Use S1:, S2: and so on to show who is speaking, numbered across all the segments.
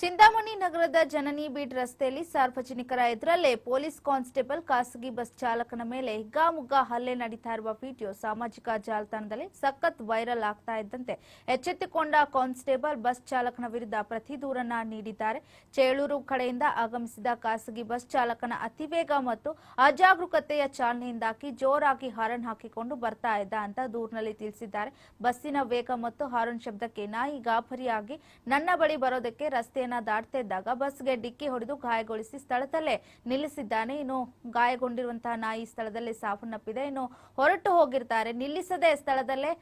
S1: ಚಿಂತಾಮಣಿ ನಗರದ ಜನನಿ ಬೀಟ್ ರಸ್ತೆಯಲ್ಲಿ ಸಾರ್ವಜನಿಕರ ಎದುರಲ್ಲೇ ಪೊಲೀಸ್ ಕಾನ್ಸ್ಟೇಬಲ್ ಖಾಸಗಿ ಬಸ್ ಚಾಲಕನ ಮೇಲೆ ಹಿಗ್ಗಾಮುಗ್ಗಾ ಹಲ್ಲೆ ನಡೀತಾ ಇರುವ ವಿಡಿಯೋ ಸಾಮಾಜಿಕ ಜಾಲತಾಣದಲ್ಲಿ ಸಖತ್ ವೈರಲ್ ಆಗ್ತಾ ಇದ್ದಂತೆ ಎಚ್ಚೆತ್ತುಕೊಂಡ ಕಾನ್ಸ್ಟೇಬಲ್ ಬಸ್ ಚಾಲಕನ ವಿರುದ್ಧ ಪ್ರತಿ ದೂರನ್ನ ನೀಡಿದ್ದಾರೆ. ಚೇಳೂರು ಕಡೆಯಿಂದ ಆಗಮಿಸಿದ ಖಾಸಗಿ ಬಸ್ ಚಾಲಕನ ಅತಿವೇಗ ಮತ್ತು ಅಜಾಗರೂಕತೆಯ ಚಾಲನೆಯಿಂದಾಗಿ ಜೋರಾಗಿ ಹಾರನ್ ಹಾಕಿಕೊಂಡು ಬರ್ತಾ ಇದ್ದ ಅಂತ ದೂರಿನಲ್ಲಿ ತಿಳಿಸಿದ್ದಾರೆ. ಬಸ್ಸಿನ ವೇಗ ಮತ್ತು ಹಾರನ್ ಶಬ್ದಕ್ಕೆ ನಾಯಿ ಗಾಬರಿಯಾಗಿ ನನ್ನ ಬಳಿ ಬರೋದಕ್ಕೆ ರಸ್ತೆಯನ್ನ ದಾಟ್ತಾ ಇದ್ದಾಗ ಬಸ್ಗೆ ಡಿಕ್ಕಿ ಹೊಡೆದು ಗಾಯಗೊಳಿಸಿ ಸ್ಥಳದಲ್ಲೇ ನಿಲ್ಲಿಸಿದ್ದಾನೆ. ಇನ್ನು ಗಾಯಗೊಂಡಿರುವಂತಹ ನಾಯಿ ಸ್ಥಳದಲ್ಲೇ ಸಾವನ್ನಪ್ಪಿದೆ. ಇನ್ನು ಹೊರಟು ಹೋಗಿರ್ತಾರೆ, ನಿಲ್ಲಿಸದೆ ಸ್ಥಳದಲ್ಲೇ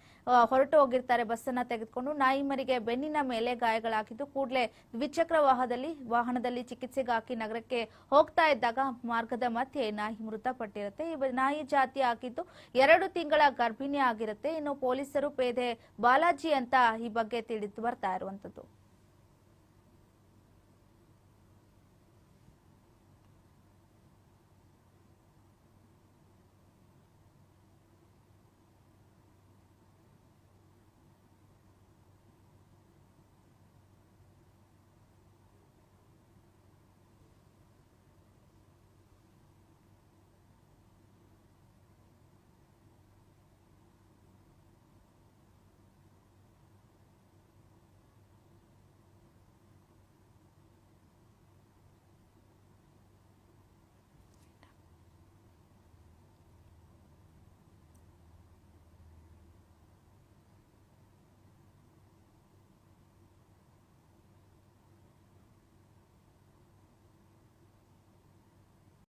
S1: ಹೊರಟು ಹೋಗಿರ್ತಾರೆ ಬಸ್ಸನ್ನ ತೆಗೆದುಕೊಂಡು. ನಾಯಿ ಮರಿಗೆ ಬೆನ್ನಿನ ಮೇಲೆ ಗಾಯಗಳಾಗಿದ್ದು ಕೂಡಲೇ ದ್ವಿಚಕ್ರ ವಾಹನದಲ್ಲಿ ವಾಹನದಲ್ಲಿ ಚಿಕಿತ್ಸೆಗಾಕಿ ನಗರಕ್ಕೆ ಹೋಗ್ತಾ ಇದ್ದಾಗ ಮಾರ್ಗದ ಮಧ್ಯೆ ನಾಯಿ ಮೃತಪಟ್ಟಿರುತ್ತೆ. ಈ ನಾಯಿ ಜಾತಿ ಆಗಿದ್ದು ಎರಡು ತಿಂಗಳ ಗರ್ಭಿಣಿ ಆಗಿರುತ್ತೆ ಇನ್ನು ಪೊಲೀಸರು ಪೇದೆ ಬಾಲಾಜಿ ಅಂತ ಈ ಬಗ್ಗೆ ತಿಳಿದು ಬರ್ತಾ ಇರುವಂತದ್ದು